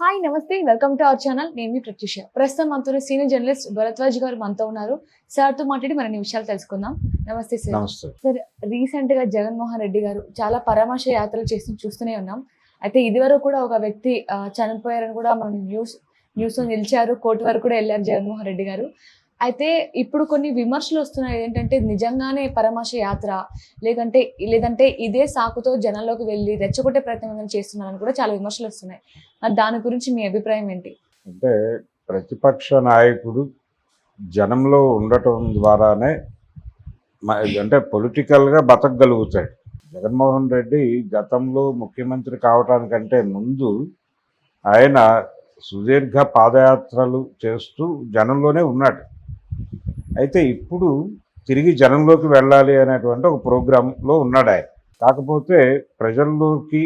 Hi నమస్తే. Welcome to our channel నేను మీ ప్రత్యూష. ప్రస్తుతం మనతో సీనియర్ జర్నలిస్ట్ భరద్వాజ్ గారు మనతో ఉన్నారు. సార్తో మాట్లాడి మరిన్ని విషయాలు తెలుసుకుందాం. నమస్తే సార్ సార్ రీసెంట్గా జగన్మోహన్ రెడ్డి గారు చాలా పరామర్శ యాత్రలు చేస్తూ చూస్తూనే ఉన్నాం. అయితే ఇదివరకు కూడా ఒక వ్యక్తి చనిపోయారని కూడా మనం న్యూస్ న్యూస్ నిలిచారు. కోర్టు వరకు కూడా వెళ్ళారు జగన్మోహన్ రెడ్డి గారు. అయితే ఇప్పుడు కొన్ని విమర్శలు వస్తున్నాయి. ఏంటంటే నిజంగానే పరమాశ యాత్ర లేదంటే లేదంటే ఇదే సాకుతో జనంలోకి వెళ్ళి రెచ్చగొట్టే ప్రయత్నం చేస్తున్నారని కూడా చాలా విమర్శలు వస్తున్నాయి. మరి దాని గురించి మీ అభిప్రాయం ఏంటి? అంటే ప్రతిపక్ష నాయకుడు జనంలో ఉండటం ద్వారానే అంటే పొలిటికల్గా బతకగలుగుతాడు. జగన్మోహన్ రెడ్డి గతంలో ముఖ్యమంత్రి కావటానికంటే ముందు ఆయన సుదీర్ఘ పాదయాత్రలు చేస్తూ జనంలోనే ఉన్నాడు. అయితే ఇప్పుడు తిరిగి జనంలోకి వెళ్ళాలి అనేటువంటి ఒక ప్రోగ్రాంలో ఉన్నాడు ఆయన. కాకపోతే ప్రజల్లోకి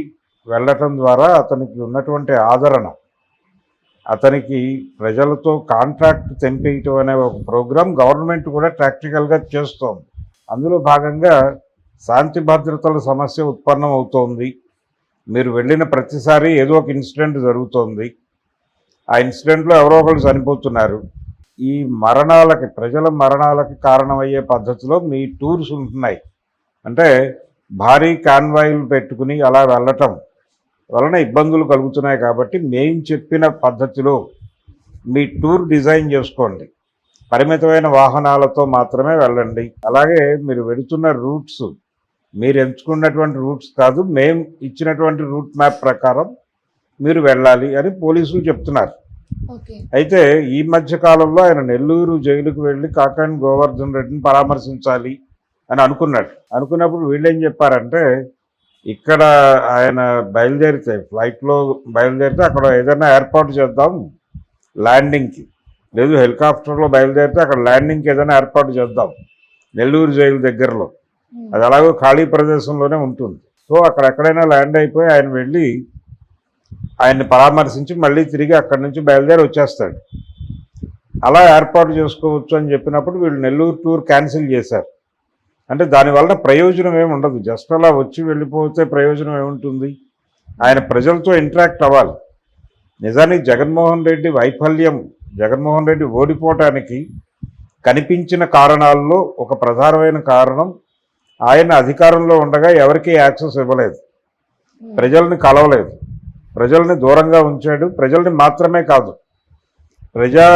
వెళ్ళటం ద్వారా అతనికి ఉన్నటువంటి ఆదరణ అతనికి ప్రజలతో కాంట్రాక్ట్ తెంపేయటం అనే ఒక ప్రోగ్రాం గవర్నమెంట్ కూడా ప్రాక్టికల్గా చేస్తోంది. అందులో భాగంగా శాంతి భద్రతల సమస్య ఉత్పన్నం అవుతోంది మీరు వెళ్ళిన ప్రతిసారి ఏదో ఒక ఇన్సిడెంట్ జరుగుతోంది. ఆ ఇన్సిడెంట్లో ఎవరో ఒకరు చనిపోతున్నారు. ఈ మరణాలకి ప్రజల మరణాలకి కారణమయ్యే పద్ధతిలో మీ టూర్స్ ఉంటున్నాయి. అంటే భారీ కాన్వాయిలు పెట్టుకుని అలా వెళ్ళటం వలన ఇబ్బందులు కలుగుతున్నాయి కాబట్టి మేము చెప్పిన పద్ధతిలో మీ టూర్ డిజైన్ చేసుకోండి. పరిమితమైన వాహనాలతో మాత్రమే వెళ్ళండి. అలాగే మీరు వెళుతున్న రూట్స్ మీరు ఎంచుకున్నటువంటి రూట్స్ కాదు మేము ఇచ్చినటువంటి రూట్ మ్యాప్ ప్రకారం మీరు వెళ్ళాలి అని పోలీసులు చెప్తున్నారు. అయితే ఈ మధ్య కాలంలో ఆయన నెల్లూరు జైలుకు వెళ్ళి కాకాని గోవర్ధన్ రెడ్డిని పరామర్శించాలి అని అనుకున్నాడు. అనుకున్నప్పుడు వీళ్ళు ఏం చెప్పారంటే ఇక్కడ ఆయన బయలుదేరితే ఫ్లైట్లో బయలుదేరితే అక్కడ ఏదైనా ఏర్పాటు చేద్దాం ల్యాండింగ్కి. లేదు హెలికాప్టర్లో బయలుదేరితే అక్కడ ల్యాండింగ్కి ఏదైనా ఏర్పాటు చేద్దాం నెల్లూరు జైలు దగ్గరలో. అది అలాగో ఖాళీ ప్రదేశంలోనే ఉంటుంది. సో అక్కడ ఎక్కడైనా ల్యాండ్ అయిపోయి ఆయన వెళ్ళి ఆయన్ని పరామర్శించి మళ్ళీ తిరిగి అక్కడి నుంచి బయలుదేరి వచ్చేస్తాడు. అలా ఏర్పాటు చేసుకోవచ్చు అని చెప్పినప్పుడు వీళ్ళు నెల్లూరు టూర్ క్యాన్సిల్ చేశారు. అంటే దానివల్ల ప్రయోజనం ఏమి ఉండదు. జస్ట్ అలా వచ్చి వెళ్ళిపోతే ప్రయోజనం ఏముంటుంది? ఆయన ప్రజలతో ఇంటరాక్ట్ అవ్వాలి. నిజానికి జగన్మోహన్ రెడ్డి వైఫల్యం జగన్మోహన్ రెడ్డి ఓడిపోవటానికి కనిపించిన కారణాల్లో ఒక ప్రధానమైన కారణం ఆయన అధికారంలో ఉండగా ఎవరికీ యాక్సెస్ ఇవ్వలేదు. ప్రజల్ని కలవలేదు. ప్రజల్ని దూరంగా ఉంచాడు. ప్రజల్ని మాత్రమే కాదు ప్రజా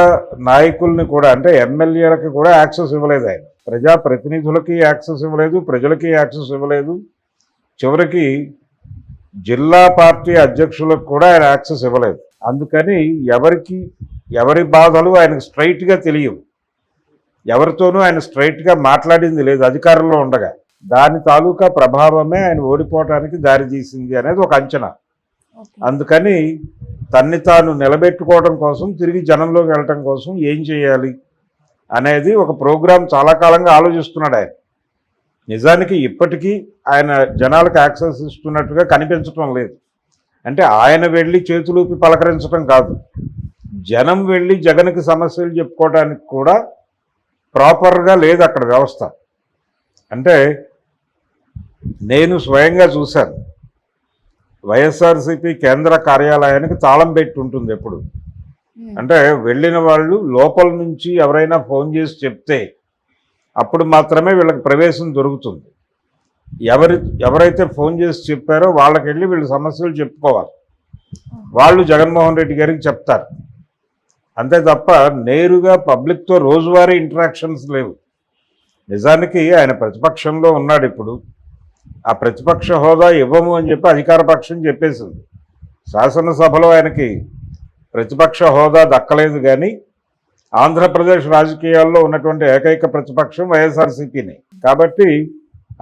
నాయకుల్ని కూడా అంటే ఎమ్మెల్యేలకు కూడా యాక్సెస్ ఇవ్వలేదు ఆయన. ప్రజా ప్రతినిధులకి యాక్సెస్ ఇవ్వలేదు ప్రజలకి యాక్సెస్ ఇవ్వలేదు. చివరికి జిల్లా పార్టీ అధ్యక్షులకు కూడా ఆయన యాక్సెస్ ఇవ్వలేదు. అందుకని ఎవరికి ఎవరి బాధలు ఆయనకు స్ట్రైట్గా తెలియవు. ఎవరితోనూ ఆయన స్ట్రైట్గా మాట్లాడింది లేదు అధికారంలో ఉండగా. దాని తాలూకా ప్రభావమే ఆయన ఓడిపోవటానికి దారితీసింది అనేది ఒక అంచనా. అందుకని తన్ని తాను నిలబెట్టుకోవడం కోసం తిరిగి జనంలోకి వెళ్ళటం కోసం ఏం చేయాలి అనేది ఒక ప్రోగ్రాం చాలా కాలంగా ఆలోచిస్తున్నాడు ఆయన. నిజానికి ఇప్పటికీ ఆయన జనాలకు యాక్సెస్ ఇస్తున్నట్టుగా కనిపించటం లేదు. అంటే ఆయన వెళ్ళి చేతులూపి పలకరించడం కాదు. జనం వెళ్ళి జగన్కి సమస్యలు చెప్పుకోవడానికి కూడా ప్రాపర్గా లేదు అక్కడ వ్యవస్థ. అంటే నేను స్వయంగా చూశాను. వైఎస్ఆర్సీపీ కేంద్ర కార్యాలయానికి తాళం పెట్టి ఉంటుంది ఎప్పుడు. అంటే వెళ్ళిన వాళ్ళు లోపల నుంచి ఎవరైనా ఫోన్ చేసి చెప్తే అప్పుడు మాత్రమే వీళ్ళకి ప్రవేశం దొరుకుతుంది. ఎవరి ఎవరైతే ఫోన్ చేసి చెప్పారో వాళ్ళకి వెళ్ళి వీళ్ళ సమస్యలు చెప్పుకోవాలి. వాళ్ళు జగన్మోహన్ రెడ్డి గారికి చెప్తారు. అంతే తప్ప నేరుగా పబ్లిక్తో రోజువారీ ఇంటరాక్షన్స్ లేవు. నిజానికి ఆయన ప్రతిపక్షంలో ఉన్నాడు ఇప్పుడు. ఆ ప్రతిపక్ష హోదా ఇవ్వము అని చెప్పి అధికార పక్షం చెప్పేసింది. శాసనసభలో ఆయనకి ప్రతిపక్ష హోదా దక్కలేదు కానీ ఆంధ్రప్రదేశ్ రాజకీయాల్లో ఉన్నటువంటి ఏకైక ప్రతిపక్షం వైఎస్ఆర్సీపీని. కాబట్టి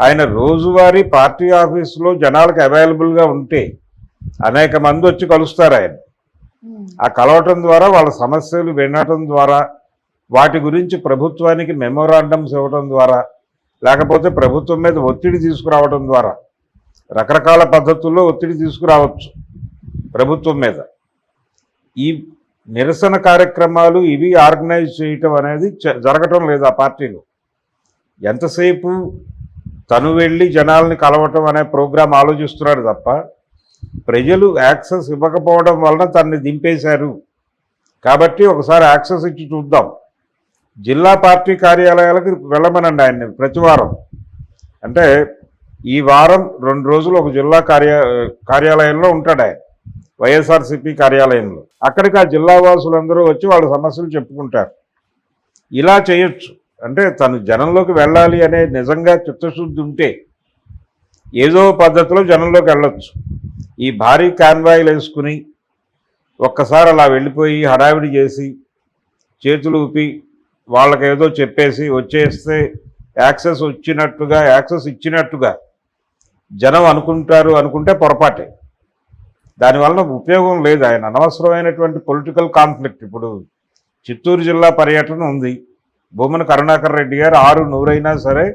ఆయన రోజువారీ పార్టీ ఆఫీసులో జనాలకు అవైలబుల్గా ఉంటే అనేక మంది వచ్చి కలుస్తారు ఆయన. ఆ కలవటం ద్వారా వాళ్ళ సమస్యలు వినటం ద్వారా వాటి గురించి ప్రభుత్వానికి మెమోరాండమ్స్ ఇవ్వటం ద్వారా లేకపోతే ప్రభుత్వం మీద ఒత్తిడి తీసుకురావడం ద్వారా రకరకాల పద్ధతుల్లో ఒత్తిడి తీసుకురావచ్చు ప్రభుత్వం మీద. ఈ నిరసన కార్యక్రమాలు ఇవి ఆర్గనైజ్ చేయటం అనేది జరగటం లేదు ఆ పార్టీలో. ఎంతసేపు తను వెళ్ళి జనాల్ని కలవటం అనే ప్రోగ్రాం ఆలోచిస్తున్నాడు తప్ప ప్రజలు యాక్సెస్ ఇవ్వకపోవడం వలన తనని దింపేశారు. కాబట్టి ఒకసారి యాక్సెస్ ఇచ్చి చూద్దాం. జిల్లా పార్టీ కార్యాలయాలకు వెళ్ళమనండి ఆయన్ని ప్రతి వారం. అంటే ఈ వారం రెండు రోజులు ఒక జిల్లా కార్య కార్యాలయంలో ఉంటాడు ఆయన వైఎస్ఆర్సిపి కార్యాలయంలో. అక్కడికి ఆ జిల్లా వాసులందరూ వచ్చి వాళ్ళ సమస్యలు చెప్పుకుంటారు. ఇలా చేయొచ్చు. అంటే తను జనంలోకి వెళ్ళాలి అనే నిజంగా చిత్తశుద్ధి ఉంటే ఏదో పద్ధతిలో జనంలోకి వెళ్ళొచ్చు. ఈ భారీ కాన్వాయిలు వేసుకుని ఒక్కసారి అలా వెళ్ళిపోయి హడావిడి చేసి చేతులు ఊపి వాళ్ళకి ఏదో చెప్పేసి వచ్చేస్తే యాక్సెస్ వచ్చినట్టుగా యాక్సెస్ ఇచ్చినట్టుగా జనం అనుకుంటారు అనుకుంటే పొరపాటే. దానివలన ఉపయోగం లేదు. ఆయన అనవసరమైనటువంటి పొలిటికల్ కాన్ఫ్లిక్ట్ ఇప్పుడు చిత్తూరు జిల్లా పర్యటన ఉంది. భూమన కరుణాకర్ రెడ్డి గారు ఆరు నూరైనా సరే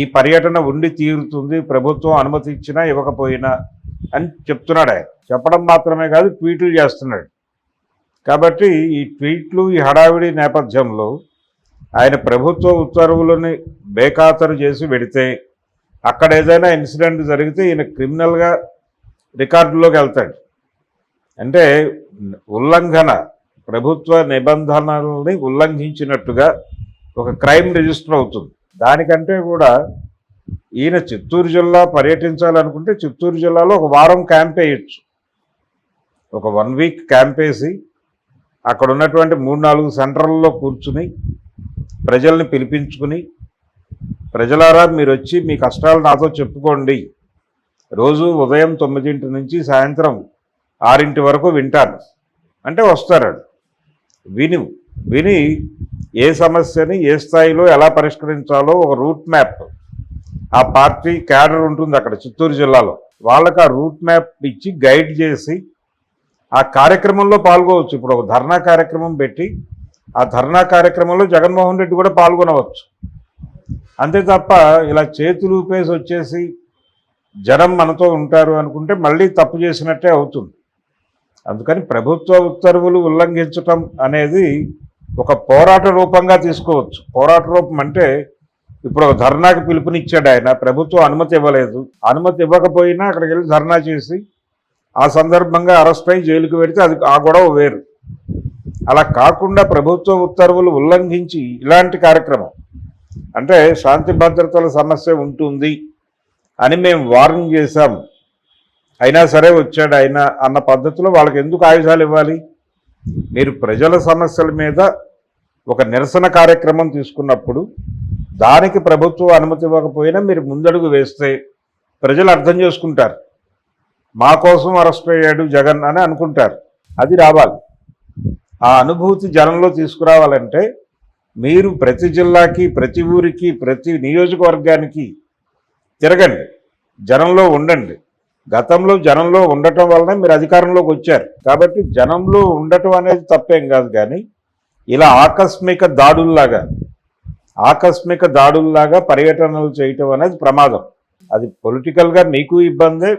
ఈ పర్యటన ఉండి తీరుతుంది. ప్రభుత్వం అనుమతి ఇచ్చినా ఇవ్వకపోయినా అని చెప్తున్నాడు ఆయన. చెప్పడం మాత్రమే కాదు ట్వీట్లు చేస్తున్నాడు. కాబట్టి ఈ ట్వీట్లు ఈ హడావిడి నేపథ్యంలో ఆయన ప్రభుత్వ ఉత్తర్వులని బేఖాతరు చేసి పెడితే అక్కడ ఏదైనా ఇన్సిడెంట్ జరిగితే ఈయన క్రిమినల్గా రికార్డులోకి వెళ్తాడు. అంటే ఉల్లంఘన ప్రభుత్వ నిబంధనల్ని ఉల్లంఘించినట్టుగా ఒక క్రైమ్ రిజిస్టర్ అవుతుంది. దానికంటే కూడా ఈయన చిత్తూరు జిల్లా పర్యటించాలనుకుంటే చిత్తూరు జిల్లాలో ఒక వారం క్యాంప్ వేయచ్చు. ఒక వన్ వీక్ క్యాంప్ వేసి అక్కడ ఉన్నటువంటి మూడు నాలుగు సెంటర్లలో కూర్చుని ప్రజల్ని పిలిపించుకుని ప్రజలారా మీరు వచ్చి మీ కష్టాలు నాతో చెప్పుకోండి. రోజు ఉదయం తొమ్మిదింటి నుంచి సాయంత్రం ఆరింటి వరకు వింటాను. అంటే వస్తారాడు విని విని ఏ సమస్యని ఏ స్థాయిలో ఎలా పరిష్కరించాలో ఒక రూట్ మ్యాప్. ఆ పార్టీ క్యాడర్ ఉంటుంది అక్కడ చిత్తూరు జిల్లాలో. వాళ్ళకి ఆ రూట్ మ్యాప్ ఇచ్చి గైడ్ చేసి ఆ కార్యక్రమంలో పాల్గొవచ్చు. ఇప్పుడు ఒక ధర్నా కార్యక్రమం పెట్టి ఆ ధర్నా కార్యక్రమంలో జగన్మోహన్ రెడ్డి కూడా పాల్గొనవచ్చు. అంతే తప్ప ఇలా చేతులు ఊపేసి వచ్చేసి జనం మనతో ఉంటారు అనుకుంటే మళ్ళీ తప్పు చేసినట్టే అవుతుంది. అందుకని ప్రభుత్వ ఉత్తర్వులు ఉల్లంఘించటం అనేది ఒక పోరాట రూపంగా తీసుకోవచ్చు. పోరాట రూపం అంటే ఇప్పుడు ఒక ధర్నాకి పిలుపునిచ్చాడు ఆయన ప్రభుత్వం అనుమతి ఇవ్వలేదు. అనుమతి ఇవ్వకపోయినా అక్కడికి వెళ్ళి ధర్నా చేసి ఆ సందర్భంగా అరెస్ట్ అయి జైలుకి పెడితే అది ఆ గొడవ వేరు. అలా కాకుండా ప్రభుత్వ ఉత్తర్వులు ఉల్లంఘించి ఇలాంటి కార్యక్రమం. అంటే శాంతి భద్రతల సమస్య ఉంటుంది అని మేము వార్నింగ్ చేశాం. అయినా సరే వచ్చాడు ఆయన అన్న పద్ధతిలో వాళ్ళకి ఎందుకు ఆయుధాలు ఇవ్వాలి? మీరు ప్రజల సమస్యల మీద ఒక నిరసన కార్యక్రమం తీసుకున్నప్పుడు దానికి ప్రభుత్వం అనుమతి ఇవ్వకపోయినా మీరు ముందడుగు వేస్తే ప్రజలు అర్థం చేసుకుంటారు. మా కోసం అరెస్ట్ అయ్యాడు జగన్ అని అనుకుంటారు. అది రావాలి. ఆ అనుభూతి జనంలో తీసుకురావాలంటే మీరు ప్రతి జిల్లాకి ప్రతి ఊరికి ప్రతి నియోజకవర్గానికి తిరగండి. జనంలో ఉండండి. గతంలో జనంలో ఉండటం వలన మీరు అధికారంలోకి వచ్చారు. కాబట్టి జనంలో ఉండటం అనేది తప్పేం కాదు కానీ ఇలా ఆకస్మిక దాడుల్లాగా ఆకస్మిక దాడుల్లాగా పర్యటనలు చేయటం అనేది ప్రమాదం. అది పొలిటికల్గా మీకు ఇబ్బందే